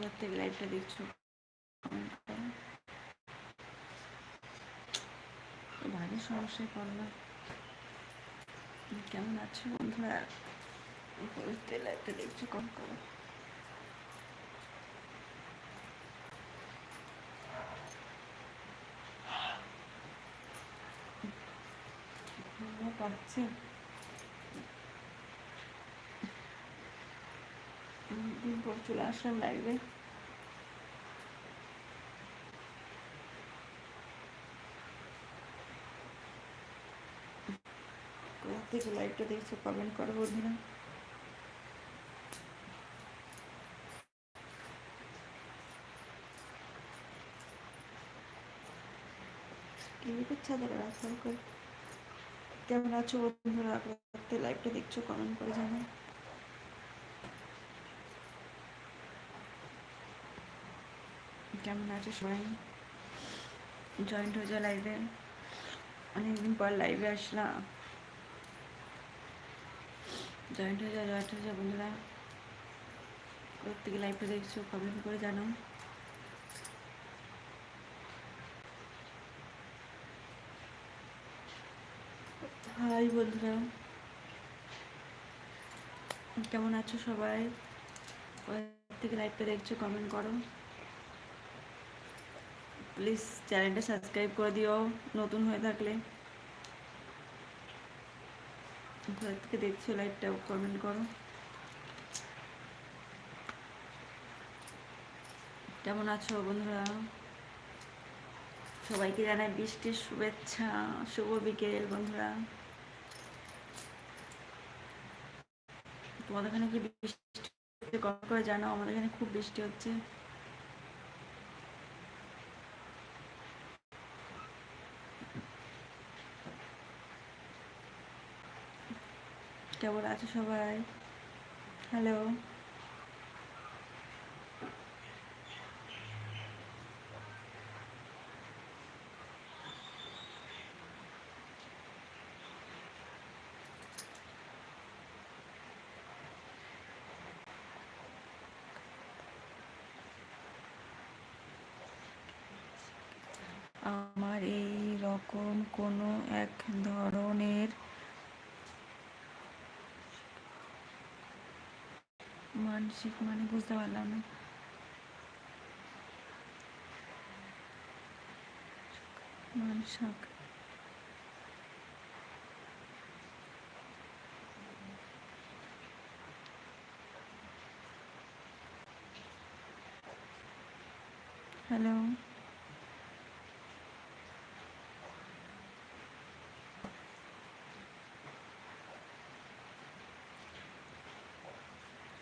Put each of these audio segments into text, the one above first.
কোথার থেকে লাইভটা দেখছ? ভারী সমস্যায় পড়লাম। কেমন আছো বন্ধুরা? কোথার থেকে লাইভটা দেখছ, কম করো। পর চলে আসলাম লাইভে কোথা থেকে লাইভটা দেখছ কমেন্ট করো বন্ধুরা। কেমন আছো বন্ধুরা? লাইভটা দেখছ কমেন্ট করে জানাও। কেমন আছো সবাই? জয়েন্ট হয়ে যাও লাইভে অনেকদিন পর লাইভে আসলাম। জয়েন্ট হয়ে যাও জয়েন্ট হয়ে যাও বন্ধুরা। প্রত্যেকে লাইভটা দেখছ কমেন্ট করে জানাও। হাই বন্ধুরা। কেমন আছো সবাই? থেকে লাইভটা দেখছ কমেন্ট করো। প্লিজ চ্যানেলটা সাবস্ক্রাইব করে দিও, নতুন হয়ে থাকলে। কোথা দেখছ লাইভটা কমেন্ট করো। কেমন আছো বন্ধুরা? সবাইকে জানাই বৃষ্টির শুভেচ্ছা, শুভ বিকেল বন্ধুরা। তোমাদের এখানে কি বৃষ্টি কম করে জানাও, আমাদের এখানে খুব বৃষ্টি হচ্ছে। কেমন আছো সবাই? হ্যালো আমার এই রকম কোনো এক ধরনের মানসিক মানে বুঝতে পারলাম না। মানসিক। হ্যালো।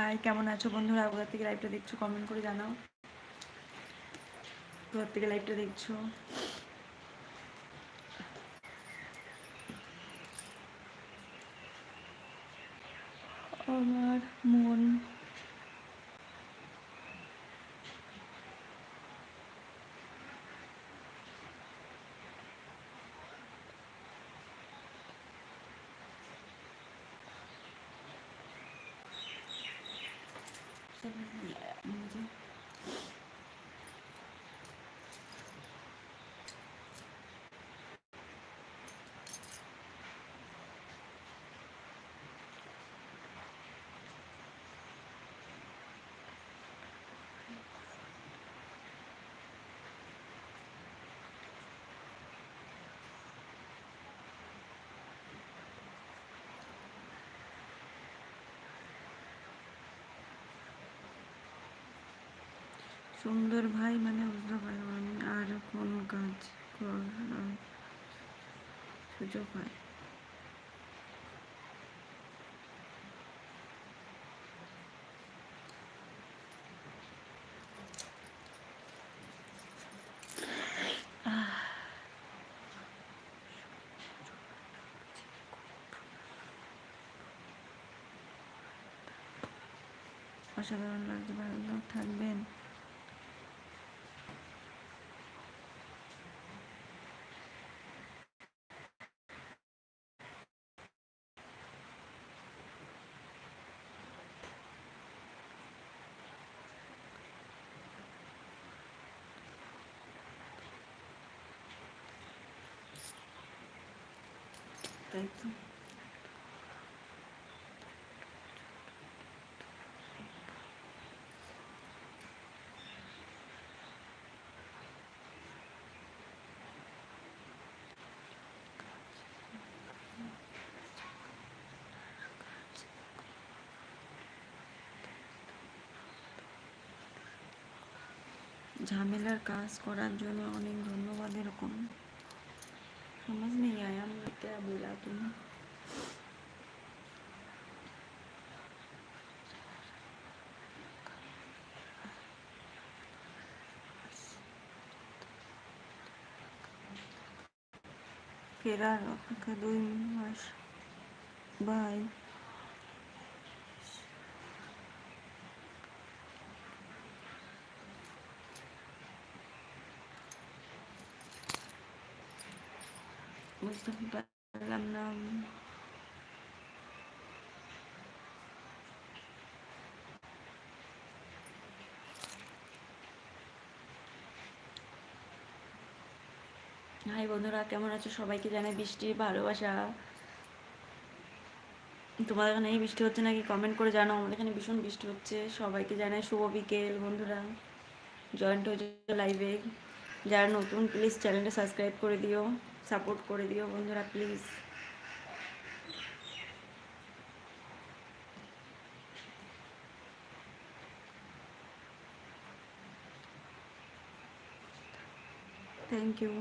হাই কেমন আছো বন্ধুরা? কোথা থেকে লাইভটা দেখছ কমেন্ট করে জানাও। কোথা থেকে লাইভটা দেখছ। আমার মন 这不是你 nghệ. সুন্দর ভাই মানে বুঝতে পারলাম আমি আর কোন কাজ করার সুযোগ হয় অসাধারণ লাগছে, ভালো থাকবেন। তাই ঝামেলার কাজ করার জন্য অনেক ধন্যবাদ এরকম। समझ नहीं आया मैं क्या बोला तुमने Pirar, cadê o imagem? Bye. বুঝতে পারলাম না। হাই বন্ধুরা, কেমন আছো? সবাইকে জানাই বৃষ্টির ভালোবাসা। তোমাদের এখানে বৃষ্টি হচ্ছে নাকি? কমেন্ট করে জানাও। আমাদের এখানে ভীষণ বৃষ্টি হচ্ছে। সবাইকে জানাই শুভ বিকেল বন্ধুরা। জয়েন্ট হয়ে লাইভে যারা নতুন প্লিজ চ্যানেলটা সাবস্ক্রাইব করে দিও। সাপোর্ট করে দিও বন্ধুরা প্লিজ। থ্যাংক ইউ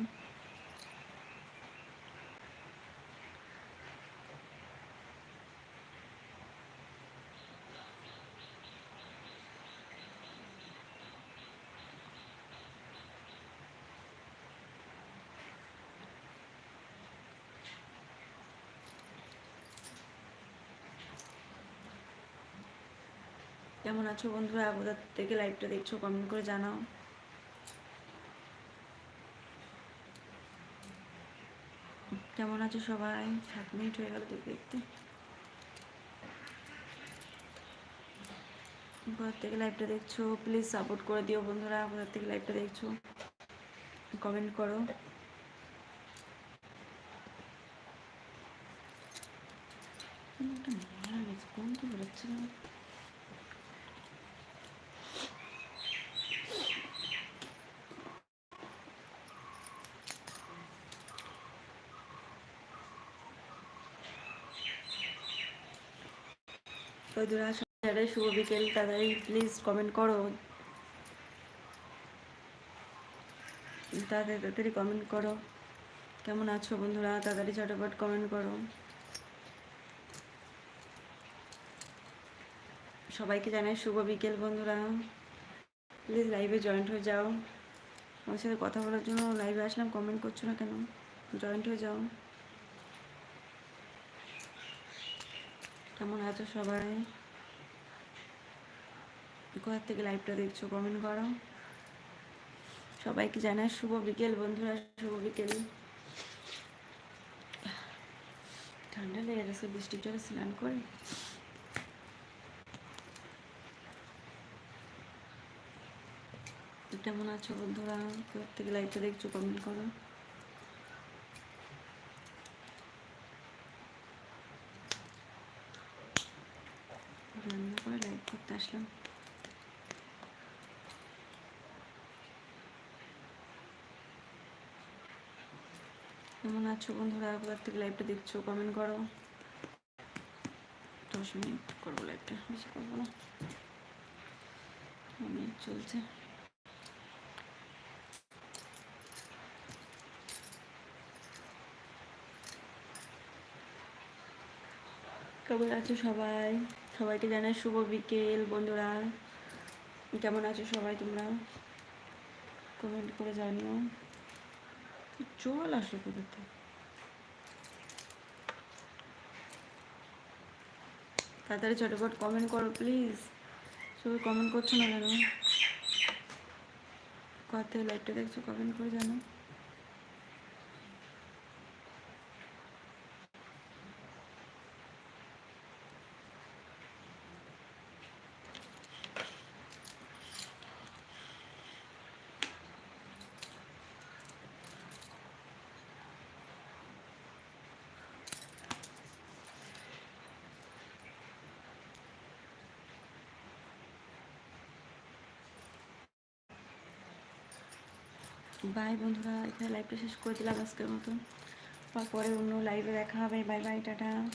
কেমন আছো বন্ধুরা? কোথা থেকে লাইভটা দেখছ কমেন্ট করে জানাও। কেমন আছো সবাই? সাত মিনিট হয়ে গেল দেখতে দেখতে। কোথা থেকে লাইভটা দেখছ প্লিজ সাপোর্ট করে দিও বন্ধুরা কোথা থেকে লাইভটা দেখছ। কমেন্ট করো। কোন তো বেরোচ্ছে না? সবাই শুভ বিকেল তাড়াতাড়ি প্লিজ কমেন্ট করো। তাড়াতাড়ি তাড়াতাড়ি কমেন্ট করো। কেমন আছো বন্ধুরা? তাড়াতাড়ি ঝটপট কমেন্ট করো। সবাইকে জানাই শুভ বিকেল বন্ধুরা। প্লিজ লাইভে জয়েন্ট হয়ে যাও। আমার সাথে কথা বলার জন্য লাইভে আসলাম কমেন্ট করছ না কেন? জয়েন্ট হয়ে যাও। কেমন আছো সবাই? কোথা থেকে লাইভটা দেখছ কমেন্ট করো। সবাইকে জানাই শুভ বিকেল বন্ধুরা, শুভ বিকেল। ঠান্ডা লেগে গেছে বৃষ্টির জলে স্নান করে। কেমন আছো বন্ধুরা? কোথা থেকে লাইভটা দেখছ কমেন্ট করো। রান্না করে লাইভ করতে আসলাম কেমন আছো বন্ধুরা কোথা থেকে লাইভটা দেখছ কমেন্ট করো দশ মিনিট করব লাইভটা বেশি করব না মিনিট চলছে কেমন আছো সবাই সবাইকে জানাই শুভ বিকেল, বন্ধুরা। কেমন আছো সবাই তোমরা? কমেন্ট করে জানিও। জল আসলো কোথা থেকে? তাড়াতাড়ি চটপট কমেন্ট করো প্লিজ সবাই কমেন্ট করছ না কেন? কোথা থেকে লাইভটা দেখছ কমেন্ট করে জানো বাই বন্ধুরা। এখানে লাইভটা শেষ করে দিলাম আজকের মতন। পরে অন্য লাইভে দেখা হবে। Bye bye tata.